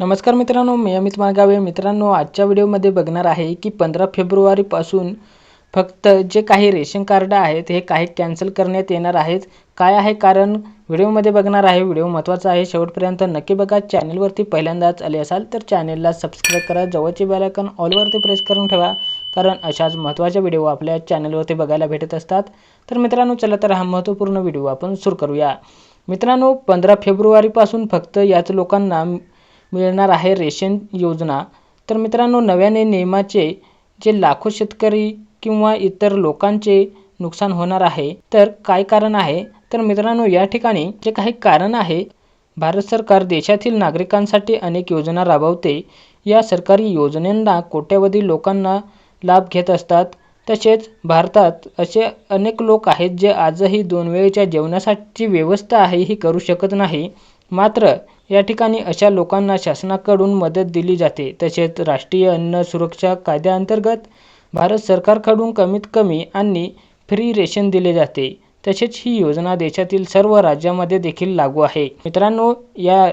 नमस्कार मित्रांनो मी अमित मागावे मित्रांनो आजच्या व्हिडिओमध्ये बघणार आहे की पंधरा फेब्रुवारीपासून फक्त जे काही रेशन कार्ड आहेत हे काही कॅन्सल करण्यात येणार आहेत. काय आहे कारण? व्हिडिओमध्ये बघणार आहे. व्हिडिओ महत्त्वाचा आहे. शेवटपर्यंत नक्की बघा. चॅनलवरती पहिल्यांदाच आले असाल तर चॅनलला सबस्क्राईब करा. जवळचे बेलायकन ऑलवरती प्रेस करून ठेवा कारण अशाच महत्त्वाच्या व्हिडिओ आपल्या चॅनलवरती बघायला भेटत असतात. तर मित्रांनो चला तर हा महत्त्वपूर्ण व्हिडिओ आपण सुरू करूया. मित्रांनो पंधरा फेब्रुवारीपासून फक्त याच लोकांना मिळणार आहे रेशन योजना. तर मित्रांनो नव्याने नियमाचे जे लाखो शेतकरी किंवा इतर लोकांचे नुकसान होणार आहे तर काय कारण आहे? तर मित्रांनो या ठिकाणी जे काही कारण आहे भारत सरकार देशातील नागरिकांसाठी अनेक योजना राबवते. या सरकारी योजनांना कोट्यवधी लोकांना लाभ घेत असतात. तसेच भारतात असे अनेक लोक आहेत जे आजही दोन वेळेच्या जेवणासाठी व्यवस्था आहे ही करू शकत नाही. मात्र या ठिकाणी अशा लोकांना शासनाकडून मदत दिली जाते. तसेच राष्ट्रीय अन्न सुरक्षा कायद्याअंतर्गत भारत सरकारकडून कमीत कमी आणि फ्री रेशन दिले जाते. तसेच ही योजना देशातील सर्व राज्यामध्ये देखील लागू आहे. मित्रांनो या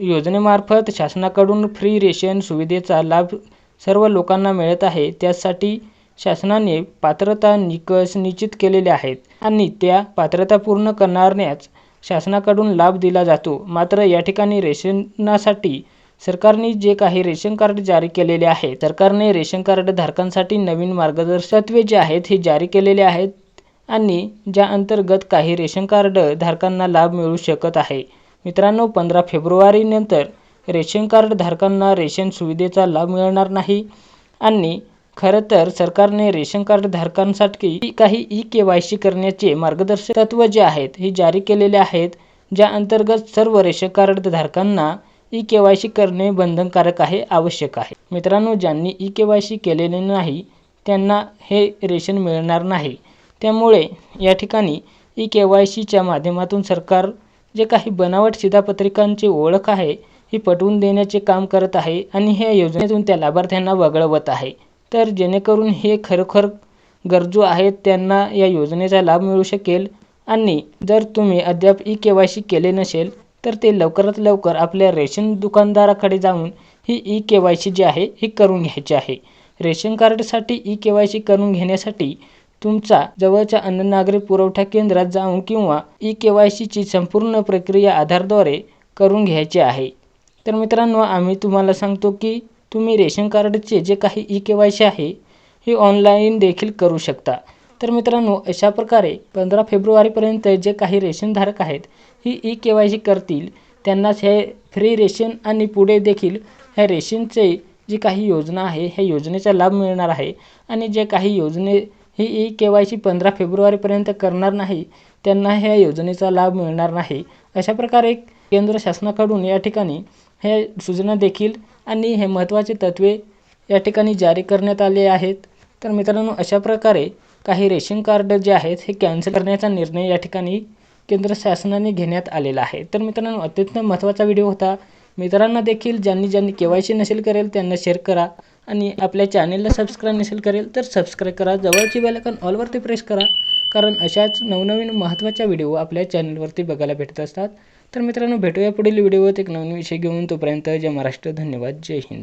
योजनेमार्फत शासनाकडून फ्री रेशन सुविधेचा लाभ सर्व लोकांना मिळत आहे. त्यासाठी शासनाने पात्रता निकष निश्चित केलेले आहेत आणि त्या पात्रता पूर्ण करणाऱ्याच शासनाकडून लाभ दिला जातो. मात्र या ठिकाणी रेशनासाठी सरकारने जे काही रेशन कार्ड जारी केलेले आहे सरकारने रेशन कार्ड धारकांसाठी नवीन मार्गदर्शकत्वे जे आहेत हे जारी केलेले आहेत आणि ज्या अंतर्गत काही रेशन कार्ड धारकांना लाभ मिळू शकत आहे. मित्रांनो पंधरा फेब्रुवारीनंतर रेशन कार्ड धारकांना रेशन सुविधेचा लाभ मिळणार नाही आणि खरं तर सरकारने रेशन कार्ड धारकांसाठी काही ई के वाय सी करण्याचे मार्गदर्शक तत्व जे आहेत हे जारी केलेले आहेत ज्या अंतर्गत सर्व रेशन कार्ड धारकांना ई के वाय सी करणे बंधनकारक आहे आवश्यक आहे. मित्रांनो ज्यांनी ई के वाय सी केलेले नाही त्यांना हे रेशन मिळणार नाही. त्यामुळे या ठिकाणी ई के वाय सीच्या माध्यमातून सरकार जे काही बनावट शिधापत्रिकांची ओळख आहे ही पटवून देण्याचे काम करत आहे आणि ह्या योजनेतून त्या लाभार्थ्यांना वगळवत आहे. तर जेणेकरून हे खरोखर गरजू आहेत त्यांना या योजनेचा लाभ मिळू शकेल. आणि जर तुम्ही अद्याप ई के वाय सी केले नसेल तर ते लवकरात लवकर आपल्या रेशन दुकानदाराकडे जाऊन ही ई के वाय सी जी आहे ही करून घ्यायची आहे. रेशन कार्डसाठी ई के वाय सी करून घेण्यासाठी तुमचा जवळच्या अन्न नागरी पुरवठा केंद्रात जाऊन किंवा ई के वाय सीची संपूर्ण प्रक्रिया आधारद्वारे करून घ्यायची आहे. तर मित्रांनो आम्ही तुम्हाला सांगतो की तुम्ही रेशन कार्डचे जे काही ई के वाय सी आहे हे ऑनलाईन देखील करू शकता. तर मित्रांनो अशा प्रकारे पंधरा फेब्रुवारीपर्यंत जे काही रेशनधारक आहेत ही ई के वाय सी करतील. त्यांनाच हे फ्री रेशन आणि पुढे देखील ह्या रेशनचे जी काही योजना आहे ह्या योजनेचा लाभ मिळणार आहे. आणि जे काही योजने ही ई के वाय सी पंधरा फेब्रुवारीपर्यंत करणार नाही त्यांना ह्या योजनेचा लाभ मिळणार नाही. अशा प्रकारे केंद्र शासनाकडून या ठिकाणी हे सूचना देखील आणि हे महत्त्वाचे तत्त्वे या ठिकाणी जारी करण्यात आले आहेत. तर मित्रांनो अशा प्रकारे काही रेशन कार्ड जे आहेत हे कॅन्सल करण्याचा निर्णय या ठिकाणी केंद्र शासनाने घेण्यात आलेला आहे. तर मित्रांनो अत्यंत महत्त्वाचा व्हिडिओ होता. मित्रांना देखील ज्यांनी ज्यांनी के वाय सी नसेल करेल त्यांना शेअर करा आणि आपल्या चॅनेलला सबस्क्राईब नसेल करेल तर सबस्क्राईब करा. जवळची बेलकन ऑलवरती प्रेस करा. कारण अशाच नवनवीन महत्त्वाच्या व्हिडिओ आपल्या चॅनलवरती बघायला भेटत असतात. तर मित्रांनो भेटूया पुढील व्हिडिओत एक नवीन विषय घेऊन. तोपर्यंत जय महाराष्ट्र धन्यवाद जय हिंद.